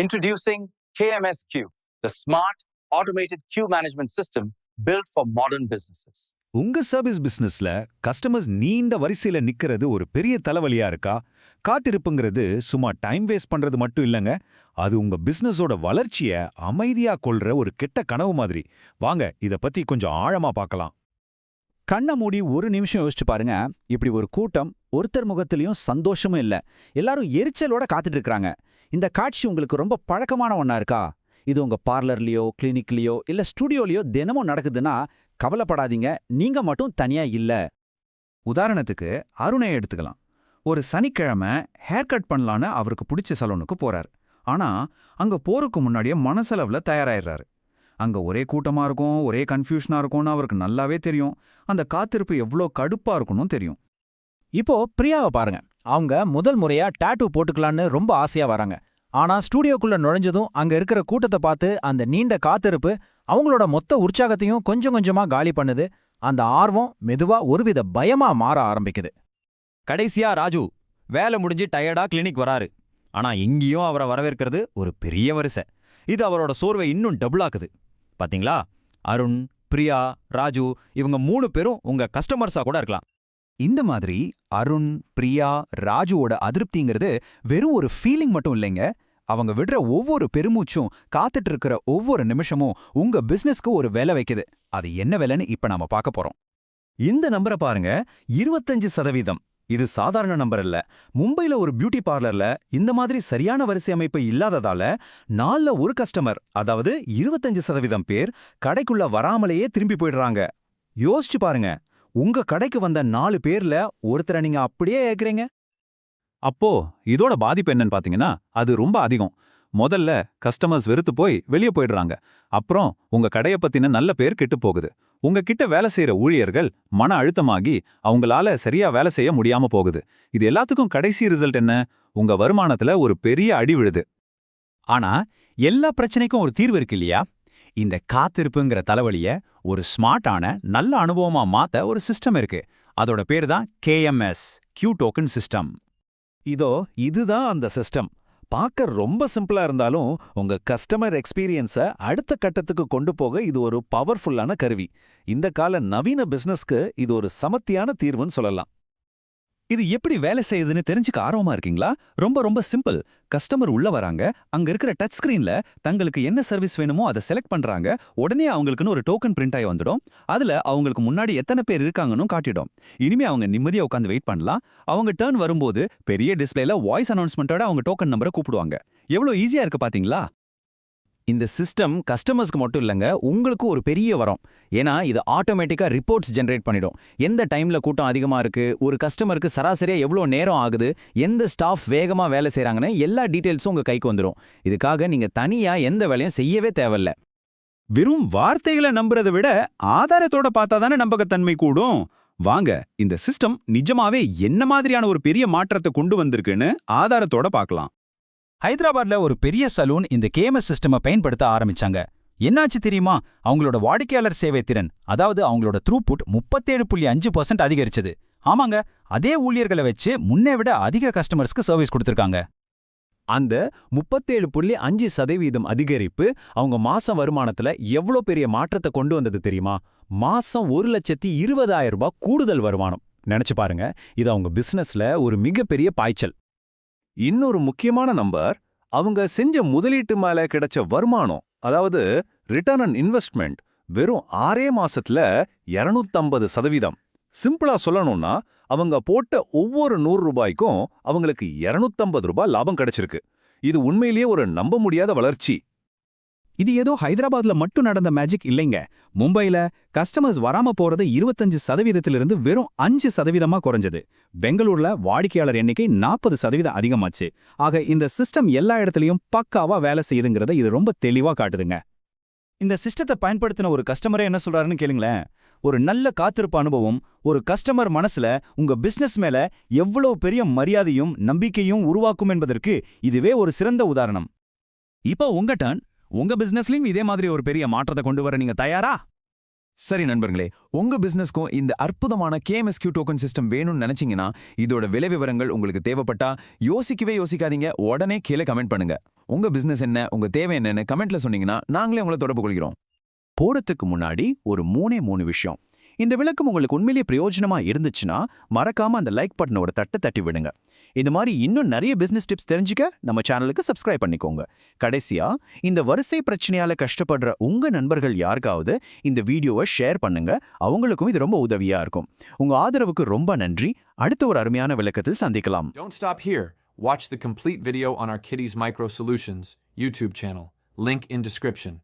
Introducing KMSQ, the smart automated queue management system built for modern businesses. உங்க service பிசினஸ்ல customers நீண்ட வரிசையில நிக்கிறது ஒரு பெரிய தலைவலியா இருக்கா? காத்திருப்புங்கிறது சும்மா டைம் வேஸ்ட் பண்றது மட்டும் இல்லங்க. அது உங்க பிசினஸோட வளர்ச்சிய அமைதியா கொள்ற ஒரு கெட்ட கனவு மாதிரி. வாங்க இத பத்தி கொஞ்சம் ஆழமா பார்க்கலாம். கண்ணை மூடி ஒரு நிமிஷம் யோசிச்சு பாருங்க. இப்படி ஒரு கூட்டம் ஒருத்தர் முகத்திலையும் சந்தோஷமும் இல்ல. எல்லாரும் எரிச்சலோட காத்துட்டு இருக்கிறாங்க. இந்த காட்சி உங்களுக்கு ரொம்ப பழக்கமான ஒன்றா இருக்கா? இது உங்க பார்லர்லயோ கிளினிக்லயோ இல்ல ஸ்டுடியோலயோ தினமும் நடக்குதுன்னா கவலைப்படாதீங்க. நீங்க மட்டும் தனியா இல்ல. உதாரணத்துக்கு அருணை எடுத்துக்கலாம். ஒரு சனிக்கிழமை ஹேர் கட் பண்ணலான்னு அவருக்கு பிடிச்ச சலூனுக்கு போறார். ஆனா அங்க போறதுக்கு முன்னாடியே மனசளவுல தயாராயிடுறாரு. அங்க ஒரே கூட்டமா இருக்கும் ஒரே கன்ஃபியூஷனா இருக்கும்னு அவருக்கு நல்லாவே தெரியும். அந்த காத்திருப்பு எவ்வளோ கடுப்பா இருக்கணும் தெரியும். இப்போ பிரியாவை பாருங்க. அவங்க முதல் முறையா டாட்டூ போட்டுக்கலான்னு ரொம்ப ஆசையா வராங்க. ஆனா ஸ்டூடியோக்குள்ள நுழைஞ்சதும் அங்க இருக்கிற கூட்டத்தை பார்த்து அந்த நீண்ட காத்திருப்பு அவங்களோட மொத்த உற்சாகத்தையும் கொஞ்சம் கொஞ்சமா காலி பண்ணுது. அந்த ஆர்வம் மெதுவா ஒருவித பயமா மாற ஆரம்பிக்குது. கடைசியா ராஜு வேலை முடிஞ்சு டயர்டா கிளினிக் வராரு. ஆனா இங்கேயும் அவரை வரவேற்கிறது ஒரு பெரிய வரிசை. இது அவரோட சோர்வை இன்னும் டபுளாக்குது பாத்தீங்களா? அருண் பிரியா ராஜு இவங்க மூணு பேரும் உங்க கஸ்டமர்ஸா கூட இருக்கலாம். இந்த மாதிரி அருண் பிரியா ராஜுவோட அதிருப்திங்கிறது வெறும் ஒரு ஃபீலிங் மட்டும் இல்லைங்க. அவங்க விடுற ஒவ்வொரு பெருமூச்சும் காத்துட்டு இருக்கிற ஒவ்வொரு நிமிஷமும் உங்க பிசினஸ்க்கு ஒரு வேலை வைக்குது. அது என்ன வேலைன்னு இப்ப நாம பார்க்க போறோம். இந்த நம்பரை பாருங்க. இருபத்தஞ்சு சதவீதம். இது சாதாரண நம்பர் இல்ல மும்பைல ஒரு பியூட்டி பார்லர்ல இந்த மாதிரி சரியான வரிசை அமைப்பு இல்லாததால நாலுல ஒரு கஸ்டமர் அதாவது இருபத்தஞ்சு சதவீதம் பேர் கடைக்குள்ள வராமலேயே திரும்பி போயிடுறாங்க. யோசிச்சு பாருங்க. உங்க கடைக்கு வந்த நாலு பேர்ல ஒருத்தரை நீங்க அப்படியே ஏக்குறீங்க? அப்போ இதோட பாதிப்பு என்னன்னு பாத்தீங்கன்னா அது ரொம்ப அதிகம். முதல்ல கஸ்டமர்ஸ் வெறுத்து போய் வெளியே போயிடுறாங்க. அப்புறம் உங்க கடைய பத்தின நல்ல பேர் கெட்டு போகுது. உங்ககிட்ட வேலை செய்யற ஊழியர்கள் மன அழுத்தமாகி அவங்களால சரியா வேலை செய்ய முடியாம போகுது. இது எல்லாத்துக்கும் கடைசி ரிசல்ட் என்ன? உங்க வருமானத்துல ஒரு பெரிய அடி விழுது. ஆனா எல்லா பிரச்சனைக்கும் ஒரு தீர்வு இருக்கு இல்லையா? இந்த காத்திருப்புங்கிற தலைவலிய ஒரு ஸ்மார்ட்டான நல்ல அனுபவமா மாத்த ஒரு சிஸ்டம் இருக்கு. அதோட பேர் தான் கேஎம்எஸ் கியூ டோக்கன் சிஸ்டம் இதோ இதுதான் அந்த சிஸ்டம். பார்க்க ரொம்ப சிம்பிளா இருந்தாலும் உங்க கஸ்டமர் எக்ஸ்பீரியன்ஸை அடுத்த கட்டத்துக்கு கொண்டு போக இது ஒரு பவர்ஃபுல்லான கருவி. இந்த கால நவீன பிசினஸ்க்கு இது ஒரு சமத்தியான தீர்வுன்னு சொல்லலாம். இது எப்படி வேலை செய்யுதுன்னு தெரிஞ்சுக்க ஆர்வமா இருக்கீங்களா? ரொம்ப ரொம்ப சிம்பிள். கஸ்டமர் உள்ள வராங்க. அங்க இருக்கிற டச் ஸ்கிரீன்ல தங்களுக்கு என்ன சர்வீஸ் வேணுமோ அதை செலக்ட் பண்றாங்க. உடனே அவங்களுக்குன்னு ஒரு டோக்கன் பிரிண்ட் ஆகி வந்துடும். அதுல அவங்களுக்கு முன்னாடி எத்தனை பேர் இருக்காங்கன்னு காட்டிடும். இனிமே அவங்க நிம்மதியா உட்காந்து வெயிட் பண்ணலாம். அவங்க டர்ன் வரும்போது பெரிய டிஸ்பிளேல வாய்ஸ் அனௌன்ஸ்மெண்ட்டோட அவங்க டோக்கன் நம்பரை கூப்பிடுவாங்க. எவ்வளவு ஈஸியா இருக்கு பாத்தீங்களா? இந்த சிஸ்டம் கஸ்டமர்ஸ்க்கு மட்டும் இல்லைங்க உங்களுக்கு ஒரு பெரிய வரம். ஏன்னா இது ஆட்டோமேட்டிக்கா ரிப்போர்ட்ஸ் ஜென்ரேட் பண்ணிடும். எந்த டைம்ல கூட்டம் அதிகமா இருக்கு ஒரு கஸ்டமருக்கு சராசரியா எவ்வளோ நேரம் ஆகுது எந்த ஸ்டாஃப் வேகமா வேலை செய்றாங்கன்னு எல்லா டீட்டெயில்ஸும் உங்க கைக்கு வந்துடும் இதுக்காக நீங்க தனியா எந்த வேலையும் செய்யவே தேவையில்ல. வெறும் வார்த்தைகளை நம்புறதை விட ஆதாரத்தோட பார்த்தா தானே நம்பகத்தன்மை கூடும். வாங்க இந்த சிஸ்டம் நிஜமாவே என்ன மாதிரியான ஒரு பெரிய மாற்றத்தை கொண்டு வந்திருக்குன்னு ஆதாரத்தோட பார்க்கலாம். ஹைதராபாத்ல ஒரு பெரிய சலூன் இந்த கேமஸ் சிஸ்டமை பயன்படுத்த ஆரம்பிச்சாங்க. என்னாச்சு தெரியுமா? அவங்களோட வாடிக்கையாளர் சேவை திறன் அதாவது அவங்களோட த்ரூபுட் முப்பத்தேழு புள்ளி அஞ்சு பர்சன்ட் அதிகரிச்சது. ஆமாங்க அதே ஊழியர்களை வச்சு முன்னே விட அதிக கஸ்டமர்ஸ்க்கு சர்வீஸ் கொடுத்துருக்காங்க. அந்த முப்பத்தேழு புள்ளி அஞ்சு சதவீதம் அதிகரிப்பு அவங்க மாசம் வருமானத்துல எவ்வளோ பெரிய மாற்றத்தை கொண்டு வந்தது தெரியுமா? மாசம் ஒரு லட்சத்தி இருபதாயிரம் ரூபாய் கூடுதல் வருமானம். நினைச்சு பாருங்க இது அவங்க பிசினஸ்ல ஒரு மிகப்பெரிய பாய்ச்சல். இன்னொரு முக்கியமான நம்பர் அவங்க செஞ்ச முதலீட்டு மேல கிடைச்ச வருமானம் அதாவது ரிட்டர்ன் அண்ட் இன்வெஸ்ட்மெண்ட் வெறும் ஆறே மாசத்துல 250 சதவீதம். சிம்பிளா சொல்லணும்னா அவங்க போட்ட ஒவ்வொரு நூறு ரூபாய்க்கும் அவங்களுக்கு 250 ரூபாய் லாபம் கிடைச்சிருக்கு. இது உண்மையிலேயே ஒரு நம்ப முடியாத வளர்ச்சி. இது ஏதோ ஹைதராபாத்ல மட்டும் நடந்த மேஜிக் இல்லைங்க. மும்பைல கஸ்டமர்ஸ் வராம போறது இருபத்தஞ்சு சதவீதத்திலிருந்து வெறும் அஞ்சு சதவீதமா குறைஞ்சது. பெங்களூர்ல வாடிக்கையாளர் எண்ணிக்கை நாற்பது சதவீதம் அதிகமாச்சு. ஆக இந்த சிஸ்டம் எல்லா இடத்துலயும் பக்காவா வேலை செய்யுதுங்கிறத இது ரொம்ப தெளிவா காட்டுதுங்க. இந்த சிஸ்டத்தை பயன்படுத்தின ஒரு கஸ்டமரே என்ன சொல்றாருன்னு கேளுங்களேன். ஒரு நல்ல காத்திருப்பு அனுபவம் ஒரு கஸ்டமர் மனசுல உங்க பிசினஸ் மேல எவ்வளவு பெரிய மரியாதையும் நம்பிக்கையும் உருவாக்கும் என்பதற்கு இதுவே ஒரு சிறந்த உதாரணம். இப்போ உங்க டர்ன் உங்க பிசினஸ்லயும் இதே மாதிரி ஒரு பெரிய மாற்றத்தை கொண்டு வர நீங்க தயாரா? சரி நண்பர்களே உங்க பிசினஸ்க்கும் இந்த அற்புதமான கேஎம்எஸ்கியூ டோக்கன் சிஸ்டம் வேணும்னு நினைச்சீங்கன்னா இதோட விலை விவரங்கள் உங்களுக்கு தேவைப்பட்டா யோசிக்கவே யோசிக்காதீங்க. உடனே கீழே கமெண்ட் பண்ணுங்க. உங்க பிசினஸ் என்ன உங்க தேவை என்னன்னு கமெண்ட்ல சொன்னீங்கன்னா நாங்களே உங்களை தொடர்பு கொள்கிறோம். போறதுக்கு முன்னாடி ஒரு மூணே மூணு விஷயம். இந்த விளக்கம் உங்களுக்கு உண்மையிலேயே பிரயோஜனமா இருந்துச்சுன்னா மறக்காம அந்த லைக் பட்டனோட தட்டை தட்டி விடுங்க இந்த மாதிரி இன்னும் நிறைய பிஸ்னஸ் டிப்ஸ் தெரிஞ்சுக்க நம்ம சேனலுக்கு சப்ஸ்கிரைப் பண்ணிக்கோங்க கடைசியா இந்த வரிசை பிரச்சனையால கஷ்டப்படுற உங்க நண்பர்கள் யாருக்காவது இந்த வீடியோவை ஷேர் பண்ணுங்க அவங்களுக்கும் இது ரொம்ப உதவியா இருக்கும் உங்க ஆதரவுக்கு ரொம்ப நன்றி அடுத்த ஒரு அருமையான விளக்கத்தில் சந்திக்கலாம் Don't stop here. Watch the complete video on our Kitty's Micro Solutions YouTube channel. Link in description.